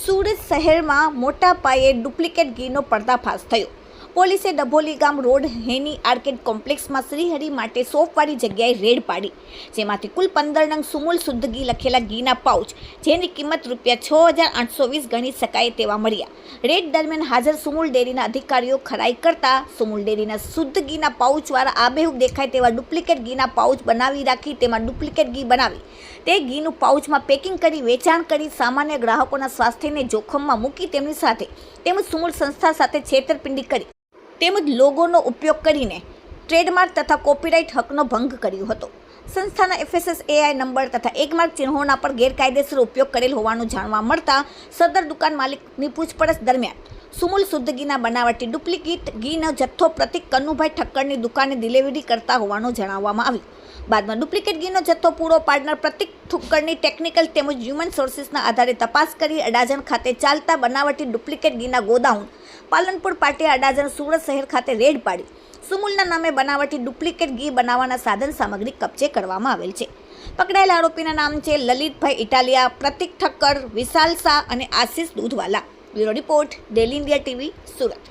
સુરત શહેરમાં મોટા પાયે ડુપ્લિકેટ ઘીનો પર્દાફાશ થયો. પોલીસે ડભોલી ગામ રોડ હેની આર્કેડ કોમ્પ્લેક્સમાં શ્રીહરિ માટે સોફવાળી જગ્યાએ રેડ પાડી, જેમાંથી કુલ પંદર નંગ સુમૂલ શુદ્ધ ઘી લખેલા ઘીના પાઉચ, જેની કિંમત રૂપિયા છ હજાર આઠસો વીસ ગણી શકાય તેવા મળ્યા. રેડ દરમિયાન હાજર સુમૂલ ડેરીના અધિકારીઓ ખરાઈ કરતા સુમૂલ ડેરીના શુદ્ધ ઘીના પાઉચવાળા આબેહૂબ દેખાય તેવા ડુપ્લિકેટ ઘીના પાઉચ બનાવી રાખી તેમાં ડુપ્લિકેટ ઘી બનાવી. તે ઘીનું પાઉચમાં પેકિંગ કરી, વેચાણ કરી સામાન્ય ગ્રાહકોના સ્વાસ્થ્યને જોખમમાં મૂકી તેમની સાથે તેમજ સુમૂલ સંસ્થા સાથે છેતરપિંડી કરી. તેમજ લોગોનો ઉપયોગ કરીને ટ્રેડમાર્ક તથા કોપીરાઇટ હકનો ભંગ કર્યો હતો. સંસ્થાના એફએસએસએઆઈ નંબર તથા એક માર્ક ચિહ્નોના પર ગેરકાયદેસર ઉપયોગ કરેલ હોવાનું જાણવા મળતા સદર દુકાન માલિકની પૂછપરછ દરમિયાન સુમુલ ઘીના બનાવટી ડુપ્લિકેટ ઘીનો જથ્થો પ્રતિક કન્નુભાઈ ઠક્કરની દુકાને ડિલિવરી કરતા હોવાનું જણાવવામાં આવ્યું. બાદમાં ડુપ્લિકેટ ઘીનો જથ્થો પૂરો પાડનાર પ્રતિક ઠુક્કરની ટેકનિકલ તેમજ હ્યુમન સોર્સિસના આધારે તપાસ કરી અડાજણ ખાતે ચાલતા બનાવટી ડુપ્લિકેટ ઘીના ગોદાઉન પાલનપુર પાર્ટી અડાજણ સુરત શહેર ખાતે રેડ પાડી. સુમુલના નામે બનાવટી ડુપ્લિકેટ ઘી બનાવવાના સાધન સામગ્રી કબજે કરવામાં આવેલ છે. પકડાયેલા આરોપીના નામ છે લલિતભાઈ ઇટાલિયા, પ્રતિક ઠક્કર, વિશાલ શાહ અને Ashish Doodhwala. Bureau report, daily India TV, Surat.